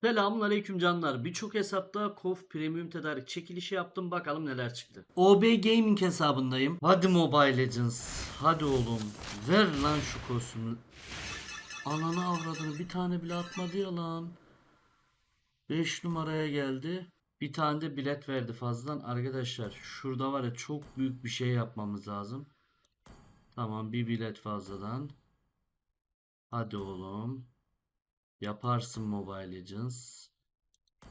Selamünaleyküm canlar. Birçok hesapta KOF Premium tedarik çekilişi yaptım. Bakalım neler çıktı. OB Gaming hesabındayım. Hadi Mobile Legends. Hadi oğlum. Ver lan şu kostümü. Ananı avradını bir tane bile atmadı ya lan. 5 numaraya geldi. Bir tane de bilet verdi fazladan. Arkadaşlar şurada var ya çok büyük bir şey yapmamız lazım. Tamam bir bilet fazladan. Hadi oğlum. Yaparsın Mobile Legends.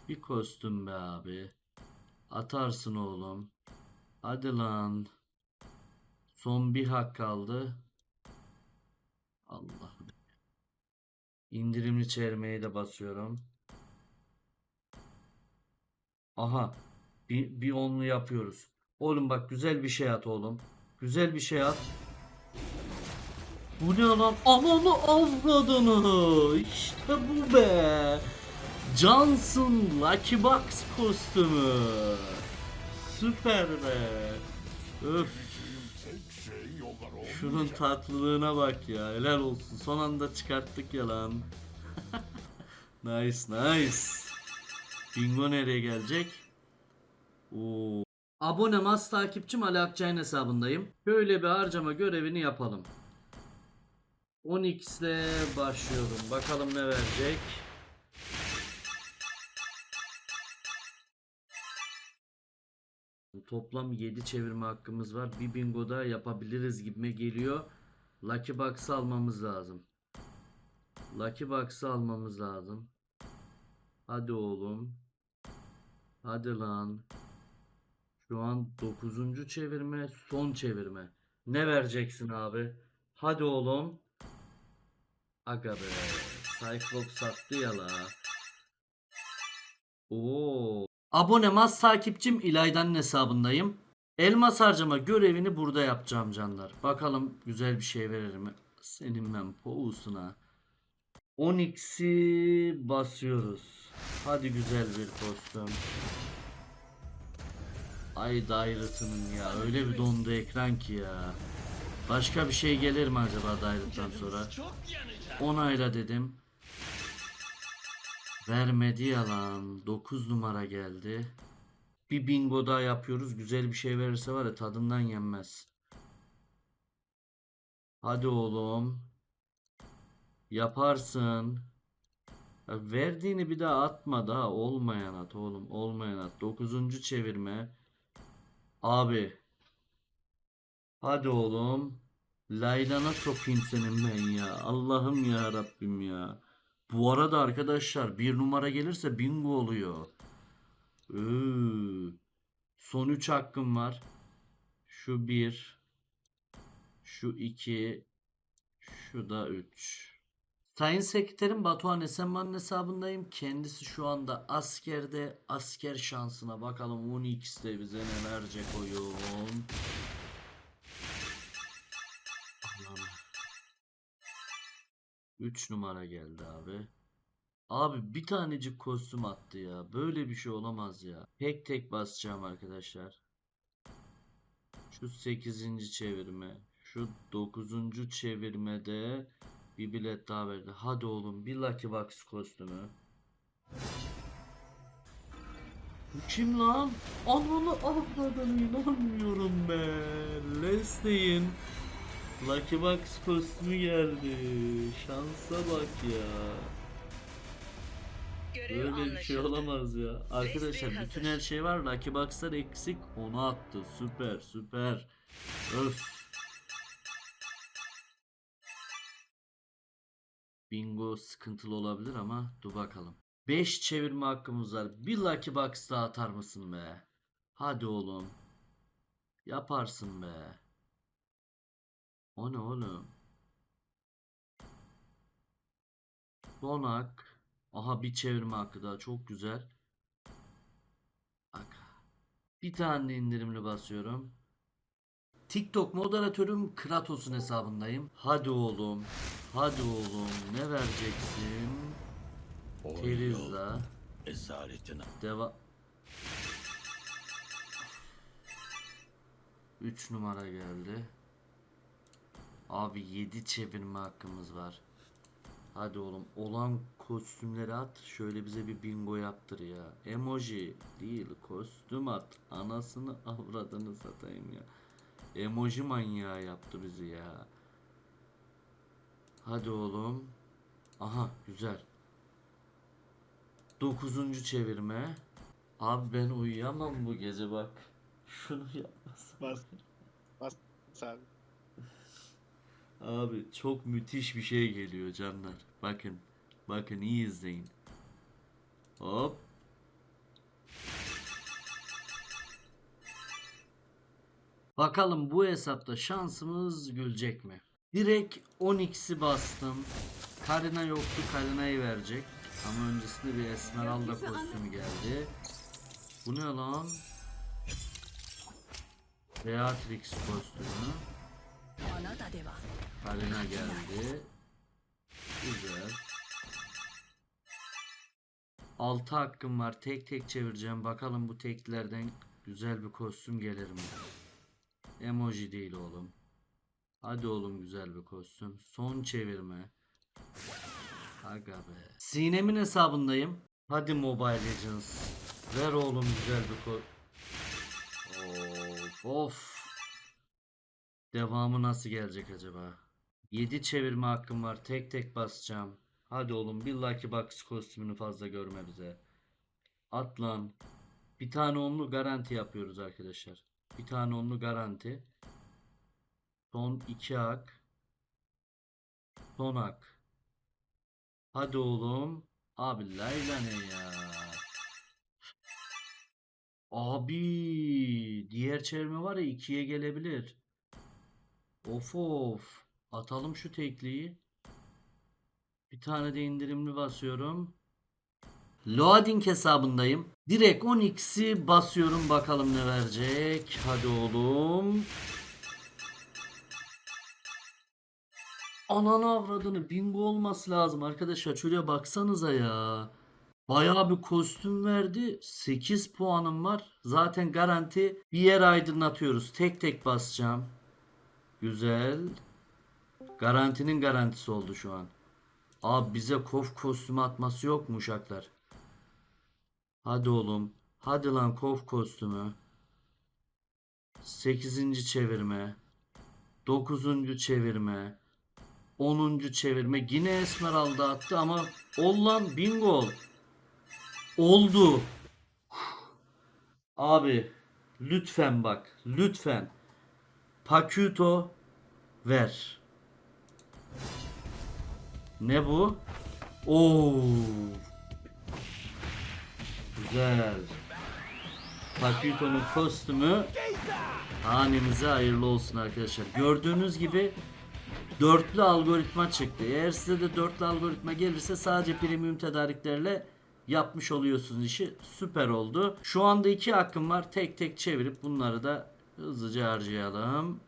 Bir kostüm be abi. Atarsın oğlum. Hadi lan. Son bir hak kaldı. Allah'ım. İndirimli çevirmeye de basıyorum. Aha. Bir, bir onlu yapıyoruz. Oğlum bak güzel bir şey at oğlum. Güzel bir şey at. Bu ne lan? Ananı avradını. İşte bu be. Johnson Lucky Box kostümü. Süper be. Öf. Şunun tatlılığına bak ya. Helal olsun. Son anda çıkarttık ya lan. nice nice. Bingo nereye gelecek? Oo. Abonem az takipçim Ali Akçay'ın hesabındayım. Böyle bir harcama görevini yapalım. 10x ile başlıyorum. Bakalım ne verecek. Toplam 7 çevirme hakkımız var. Bir bingo da yapabiliriz gibime geliyor. Lucky Box'ı almamız lazım. Lucky Box'ı almamız lazım. Hadi oğlum. Hadi lan. Şu an 9. çevirme, son çevirme. Ne vereceksin abi? Hadi oğlum. Aga be. Cyclops sattı ya. Oo. Abonem az takipçim İlayda'nın hesabındayım. Elmas harcama görevini burada yapacağım canlar. Bakalım güzel bir şey verir mi? Senin ben poğusuna. 10x'i basıyoruz. Hadi güzel bir kostüm. Ay dairetinin ya öyle bir dondu ekran ki ya. Başka bir şey gelir mi acaba dairetten sonra? Onayla dedim. Vermedi yalan. 9 numara geldi. Bir bingo daha yapıyoruz. Güzel bir şey verirse var ya tadından yenmez. Hadi oğlum. Yaparsın. Ya verdiğini bir daha atma daha. Olmayan at oğlum. Olmayan at. 9. çevirme. Abi. Hadi oğlum. Laylana sokayım senin ben ya. Allah'ım ya Rabbim ya. Bu arada arkadaşlar bir numara gelirse bingo oluyor. Iıı. Son 3 hakkım var. Şu 1. Şu 2. Şu da 3. Sayın Sekreterim Batuhan Esenman'ın hesabındayım. Kendisi şu anda askerde. Asker şansına bakalım 12'de bize ne verecek 3 numara geldi abi. Abi bir tanecik kostüm attı ya. Böyle bir şey olamaz ya. Tek tek basacağım arkadaşlar. Şu 8. çevirme. Şu 9. çevirmede bir bilet daha verdi. Hadi oğlum bir Lucky Box kostümü. Bu kim lan? Ananı avradını inanmıyorum be. Leslie'in Lucky Box kostümü geldi. Şansa bak ya. Böyle bir şey olamaz ya. Arkadaşlar bütün hazır. her şey var. Lucky Box'lar eksik. Onu attı. Süper süper. Öf. Bingo sıkıntılı olabilir ama dur bakalım. 5 çevirme hakkımız var. Bir Lucky Box daha atar mısın be? Hadi oğlum. Yaparsın be. O ne oğlum? Donak. Aha bir çevirme hakkı daha çok güzel. Aga. Bir tane indirimli basıyorum. TikTok moderatörüm Kratos'un hesabındayım. Hadi oğlum. Hadi oğlum. Ne vereceksin? Terizla. Esaretine. Deva 3 numara geldi. Abi 7 çevirme hakkımız var. Hadi oğlum olan kostümleri at. Şöyle bize bir bingo yaptır ya. Emoji değil kostüm at. Anasını avradını satayım ya. Emoji manyağı yaptı bizi ya. Hadi oğlum. Aha güzel. Dokuzuncu çevirme. Abi ben uyuyamam bu gece bak. Şunu yapmasın. Bas. Bas abi. Abi çok müthiş bir şey geliyor canlar. Bakın. Bakın iyi izleyin. Hop. Bakalım bu hesapta şansımız gülecek mi? Direkt 10x'i bastım. Karina yoktu. Karina'yı verecek. Ama öncesinde bir Esmeralda kostümü geldi. Bu ne lan? Beatrix kostümü. Arena geldi. Güzel. 6 hakkım var. Tek tek çevireceğim. Bakalım bu teklerden güzel bir kostüm gelir mi? Emoji değil oğlum. Hadi oğlum güzel bir kostüm. Son çevirme. Aga be. Sinem'in hesabındayım. Hadi Mobile Legends. Ver oğlum güzel bir kostüm. Of of. Devamı nasıl gelecek acaba? 7 çevirme hakkım var. Tek tek basacağım. Hadi oğlum bir Lucky Box kostümünü fazla görme bize. At lan. Bir tane onlu garanti yapıyoruz arkadaşlar. Bir tane onlu garanti. Son 2 hak. Son hak. Hadi oğlum. Abi Layla ne ya? Abi diğer çevirme var ya ikiye gelebilir. Of of. Atalım şu tekliği. Bir tane de indirimli basıyorum. Loading hesabındayım. Direkt 10x'i basıyorum bakalım ne verecek. Hadi oğlum. Ananı avradını bingo olması lazım arkadaşlar. Şöyle baksanıza ya. Bayağı bir kostüm verdi. 8 puanım var. Zaten garanti bir yer aydınlatıyoruz. Tek tek basacağım. Güzel. Garantinin garantisi oldu şu an. Abi bize kof kostümü atması yok mu uşaklar? Hadi oğlum. Hadi lan kof kostümü. 8. çevirme. 9. çevirme. 10. çevirme. Yine Esmeralda attı ama ol lan bingo ol. Oldu. Abi lütfen bak lütfen. Pakuto ver. Ne bu? Oo. Güzel. Pakuto'nun kostümü hanemize hayırlı olsun arkadaşlar. Gördüğünüz gibi dörtlü algoritma çıktı. Eğer size de dörtlü algoritma gelirse sadece premium tedariklerle yapmış oluyorsunuz işi. Süper oldu. Şu anda iki hakkım var. Tek tek çevirip bunları da hızlıca harcayalım.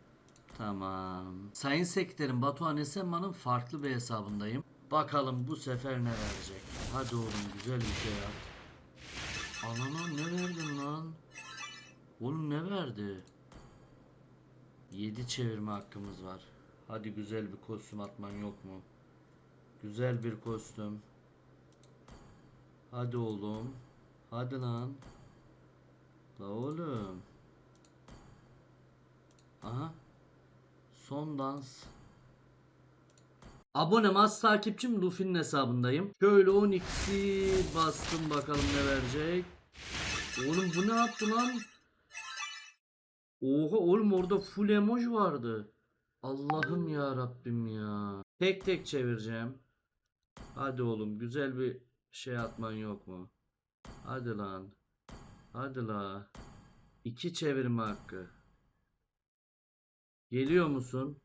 Tamam. Sayın Sekreterim Batuhan Esenman'ın farklı bir hesabındayım. Bakalım bu sefer ne verecek. Hadi oğlum güzel bir şey yap. Anana ne verdin lan? Oğlum ne verdi? 7 çevirme hakkımız var. Hadi güzel bir kostüm atman yok mu? Güzel bir kostüm. Hadi oğlum. Hadi lan. La oğlum. Aha. Son dans. Abonem az takipçim Luffy'nin hesabındayım. Şöyle 12'si bastım bakalım ne verecek. Oğlum bu ne yaptı lan? Oha oğlum orada full emoji vardı. Allah'ım ya Rabbim ya. Tek tek çevireceğim. Hadi oğlum güzel bir şey atman yok mu? Hadi lan. Hadi la. İki çevirme hakkı. Geliyor musun?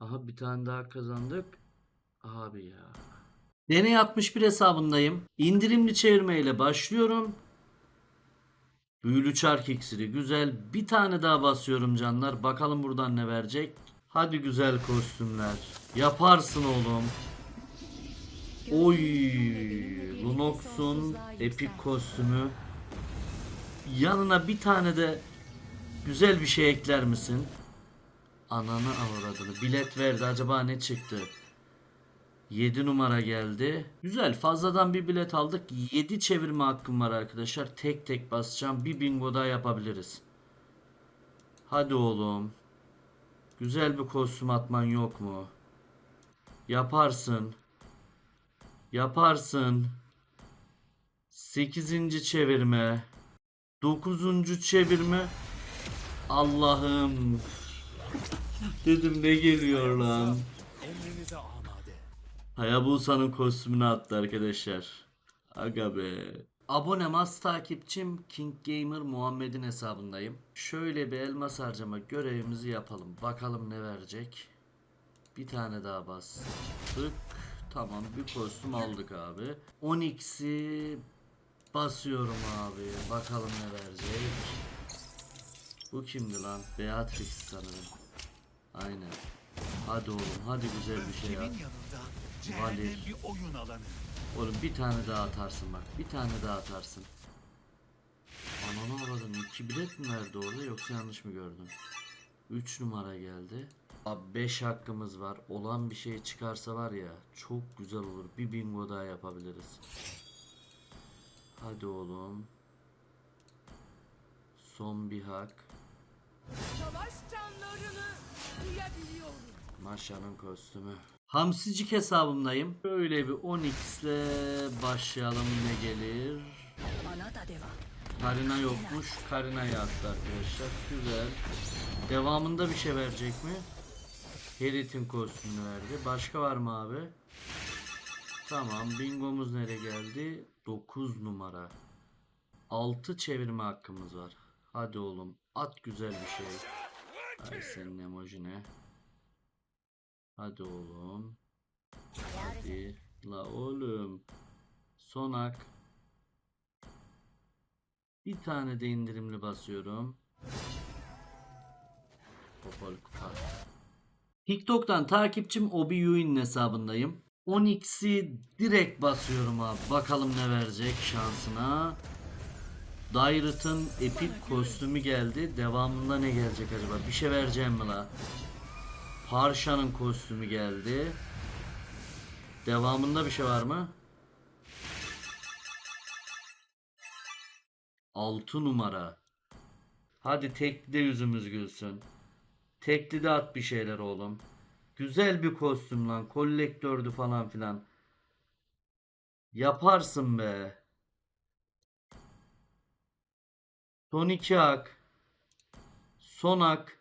Aha bir tane daha kazandık. Abi ya. Deney 61 hesabındayım. İndirimli çevirmeyle başlıyorum. Büyülü çark iksiri güzel. Bir tane daha basıyorum canlar. Bakalım buradan ne verecek. Hadi güzel kostümler. Yaparsın oğlum. Oy, Lunox'un epik kostümü. Yanına bir tane de güzel bir şey ekler misin? Ananı avradını. Bilet verdi. Acaba ne çıktı? 7 numara geldi. Güzel fazladan bir bilet aldık. 7 çevirme hakkım var arkadaşlar. Tek tek basacağım. Bir bingo daha yapabiliriz. Hadi oğlum. Güzel bir kostüm atman yok mu? Yaparsın. Yaparsın. 8. çevirme. 9. çevirme. Allah'ım. Dedim ne geliyor lan. Hayabusa'nın kostümünü attı arkadaşlar. Aga be. Abonem az takipçim King Gamer Muhammed'in hesabındayım. Şöyle bir elmas harcama görevimizi yapalım. Bakalım ne verecek. Bir tane daha bastık. Tamam bir kostüm aldık abi. 10x'i basıyorum abi. Bakalım ne verecek. Bu kimdi lan? Beatrix sanırım. Aynen. Hadi oğlum hadi güzel bir şey yap. Valir. bir oyun alanı. Oğlum bir tane daha atarsın bak. Bir tane daha atarsın. Ananı avradın. iki bilet mi verdi orada yoksa yanlış mı gördüm? 3 numara geldi. Abi 5 hakkımız var. Olan bir şey çıkarsa var ya çok güzel olur. Bir bingo daha yapabiliriz. Hadi oğlum. Son bir hak. Savaş canlarını duyabiliyorum. Maşa'nın kostümü. Hamsicik hesabımdayım. Böyle bir 10x'le başlayalım ne gelir. Karina yokmuş. Karina yaptı arkadaşlar. Güzel. Devamında bir şey verecek mi? Herit'in kostümünü verdi. Başka var mı abi? Tamam. Bingomuz nereye geldi? 9 numara. 6 çevirme hakkımız var. Hadi oğlum. At güzel bir şey. Ay senin emojine. Hadi oğlum. Hadi. La oğlum. Sonak. Bir tane de indirimli basıyorum. Popol kupa. TikTok'tan takipçim Obi Yuin hesabındayım. 10x'i direkt basıyorum abi. Bakalım ne verecek şansına. Dairet'ın epik kostümü geldi. Devamında ne gelecek acaba? Bir şey vereceğim mi la? Parşa'nın kostümü geldi. Devamında bir şey var mı? 6 numara. Hadi tekli de yüzümüz gülsün. Tekli de at bir şeyler oğlum. Güzel bir kostüm lan. Kolektördü falan filan. Yaparsın be. Son iki hak. Son hak.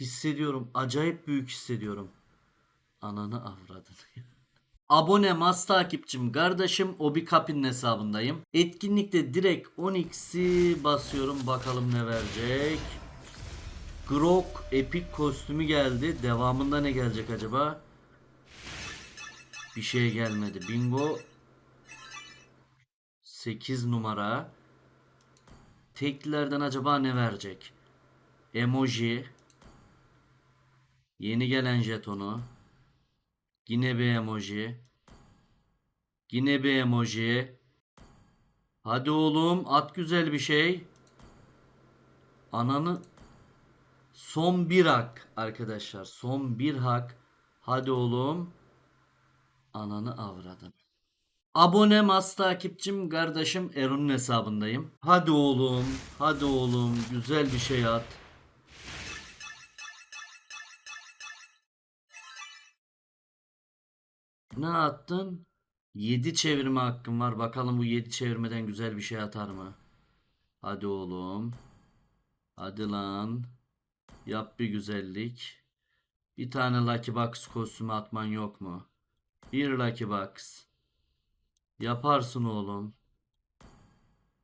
Hissediyorum. Acayip büyük hissediyorum. Ananı avradın. Abone mas takipçim kardeşim Obi Kapin'in hesabındayım. Etkinlikte direkt 10x'i basıyorum bakalım ne verecek. Grok epik kostümü geldi. Devamında ne gelecek acaba? Bir şey gelmedi. Bingo 8 numara. Teklilerden acaba ne verecek? Emoji. Yeni gelen jetonu. Yine bir emoji. Yine bir emoji. Hadi oğlum at güzel bir şey. Ananı son bir hak arkadaşlar. Son bir hak. Hadi oğlum. Ananı avradın. Abonem az takipçim kardeşim Erun'un hesabındayım. Hadi oğlum. Hadi oğlum. Güzel bir şey at. Ne attın? 7 çevirme hakkım var. Bakalım bu 7 çevirmeden güzel bir şey atar mı? Hadi oğlum. Hadi lan. Yap bir güzellik. Bir tane Lucky Box kostümü atman yok mu? Bir Lucky Box. Yaparsın oğlum.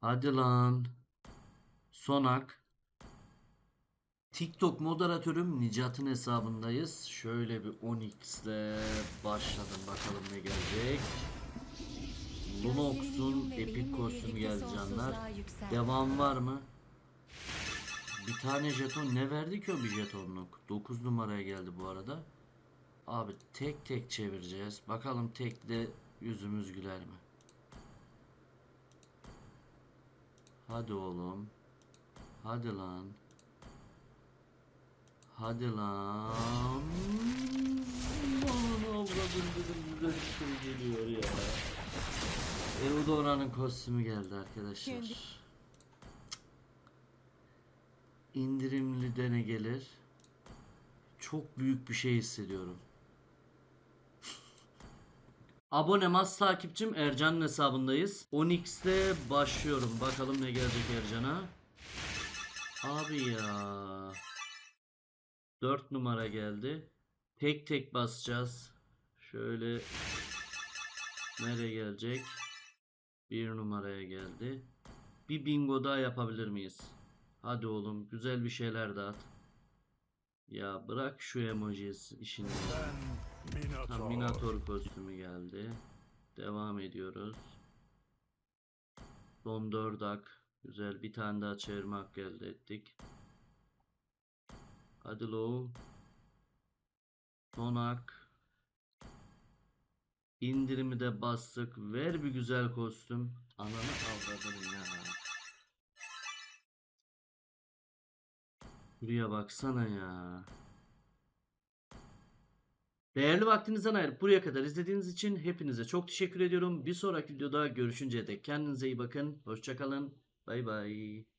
Hadi lan. Sonak. TikTok moderatörüm Nicat'ın hesabındayız. Şöyle bir 10x ile başladım bakalım ne gelecek. Lunox'un epik kostümü geldi canlar. Devam var mı? Bir tane jeton ne verdi ki o bir jetonluk? 9 numaraya geldi bu arada. Abi tek tek çevireceğiz. Bakalım tekle yüzümüz güler mi? Hadi oğlum. Hadi lan. Hadi lan. Aman Robin dedim güzel bir şey geliyor ya. Eudora'nın kostümü geldi arkadaşlar. İndirimli de ne gelir? Çok büyük bir şey hissediyorum. Abonem az takipçim Ercan'ın hesabındayız. Onyx'te başlıyorum. Bakalım ne gelecek Ercan'a. Abi ya. 4 numara geldi. Tek tek basacağız. Şöyle nereye gelecek? Bir numaraya geldi. Bir bingo daha yapabilir miyiz? Hadi oğlum güzel bir şeyler dağıt. Ya bırak şu emoji işini. Minotaur. Minator kostümü geldi. Devam ediyoruz. Son 4 ak. Güzel bir tane daha çevirme hakkı elde ettik. Hadi low. İndirimi de bastık. Ver bir güzel kostüm. Ananı avradın ya. Buraya baksana ya. Değerli vaktinizden ayırıp buraya kadar izlediğiniz için hepinize çok teşekkür ediyorum. Bir sonraki videoda görüşünceye dek kendinize iyi bakın. Hoşçakalın. Bay bay.